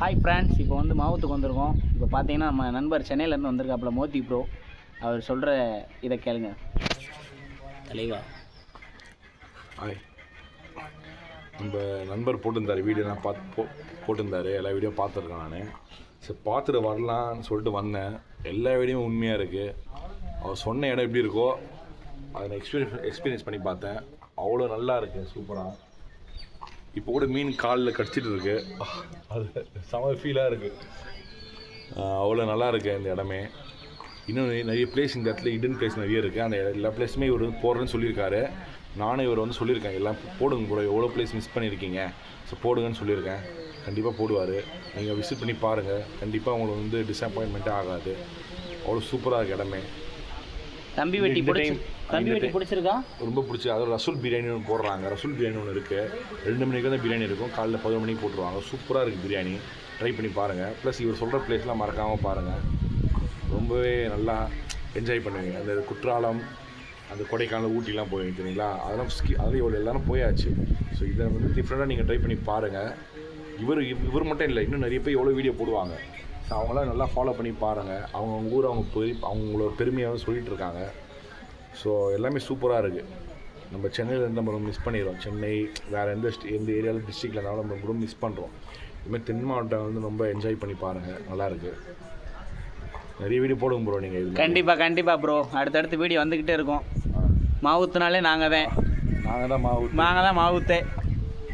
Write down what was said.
Hi friends இப்போ வந்து மாவத்துக்கு வந்திருக்கோம். இப்போ பார்த்தீங்கன்னா நம்ம நண்பர் சென்னையிலேருந்து வந்திருக்காப்புல மோத்தி ப்ரோ அவர் சொல்கிற இதை கேளுங்க. தலைவா. ஹாய் நம்ம நண்பர் போட்டிருந்தார் வீடியோலாம் பார்த்து போ போட்டிருந்தாரு எல்லா வீடியோ பார்த்துருக்கேன் நான். சரி பார்த்துட்டு வரலான்னு சொல்லிட்டு வந்தேன். எல்லா வீடியோவும் உண்மையாக இருக்குது அவர் சொன்ன இடம் எப்படி இருக்கோ அதை நான் எக்ஸ்பீரியன்ஸ் எக்ஸ்பீரியன்ஸ் பண்ணி பார்த்தேன். அவ்வளோ நல்லா இருக்குது சூப்பராக இப்போ கூட மீன் காலில் கடிச்சிட்டு இருக்கு. அது செம ஃபீலாக இருக்குது அவ்வளோ நல்லா இருக்கு இந்த இடமே. இன்னும் நிறைய- பிளேஸ் இந்த இடத்துல இடன் பிளேஸ் நிறைய இருக்குது அந்த எல்லா பிளேஸுமே இவர் வந்து போடுறேன்னு சொல்லியிருக்காரு. நானும் இவர் வந்து சொல்லியிருக்கேன். எல்லாம் போடுங்க ப்ரோ எவ்வளோ பிளேஸ் மிஸ் பண்ணியிருக்கீங்க. ஸோ போடுங்கன்னு சொல்லியிருக்கேன். கண்டிப்பாக போடுவார். நீங்கள் விசிட் பண்ணி பாருங்கள் கண்டிப்பாக உங்களுக்கு வந்து டிசப்பாயின்மெண்ட்டே ஆகாது. அவ்வளோ சூப்பராக இருக்கு இடமே. தம்பி வெட்டி தம்பி இந்த வெட்டி time- பிடிச்சிருக்கா? ரொம்ப பிடிச்சி. அதாவது ரசூல் பிரியாணி ஒன்று போடுறாங்க. ரசூல் பிரியாணி ஒன்று இருக்குது ரெண்டு மணிக்கு தான் பிரியாணி இருக்கும். காலைல பதினொரு மணிக்கு போட்டுருவாங்க. சூப்பராக இருக்குது பிரியாணி. ட்ரை பண்ணி பாருங்கள் ப்ளஸ் இவர் சொல்கிற பிளேஸ்லாம் மறக்காமல் பாருங்கள் ரொம்பவே நல்லா என்ஜாய் பண்ணுவீங்க. அந்த குற்றாலம் அந்த கொடைக்கானல் ஊட்டிலாம் போய் தெரியுங்களா? அதெல்லாம் ஸ்கி அதெல்லாம் இவ்வளோ எல்லாரும் போயாச்சு. ஸோ இதை வந்து டிஃப்ரெண்ட்டாக நீங்கள் ட்ரை பண்ணி பாருங்கள் இவர் இவர் மட்டும் இல்லை இன்னும் நிறைய பேர் எவ்வளோ வீடியோ போடுவாங்க. ஸோ அவங்களாம் நல்லா ஃபாலோ பண்ணி பாருங்கள் அவங்க ஊர் அவங்க போய் அவங்களோட பெருமையாக சொல்லிட்டு இருக்காங்க. ஸோ எல்லாமே சூப்பராக இருக்குது நம்ம சென்னையில் இருந்து நம்ம ரொம்ப மிஸ் பண்ணிடுறோம். சென்னை வேறு எந்த எந்த ஏரியாவில் டிஸ்ட்ரிக்டில் இருந்தாலும் நம்ம ரொம்ப மிஸ் பண்ணுறோம் இதுமாதிரி தென் மாவட்டம் வந்து ரொம்ப என்ஜாய் பண்ணி பாருங்கள் நல்லாயிருக்கு நிறைய வீடியோ போடுங்க ப்ரோ நீங்கள் இது கண்டிப்பாக கண்டிப்பாக ப்ரோ அடுத்தடுத்து வீடியோ வந்துக்கிட்டே இருக்கும். மாவுத்துனாலே நாங்கள் தான். நாங்கள் தான் மாவு நாங்கள் தான் மாவுத்தே.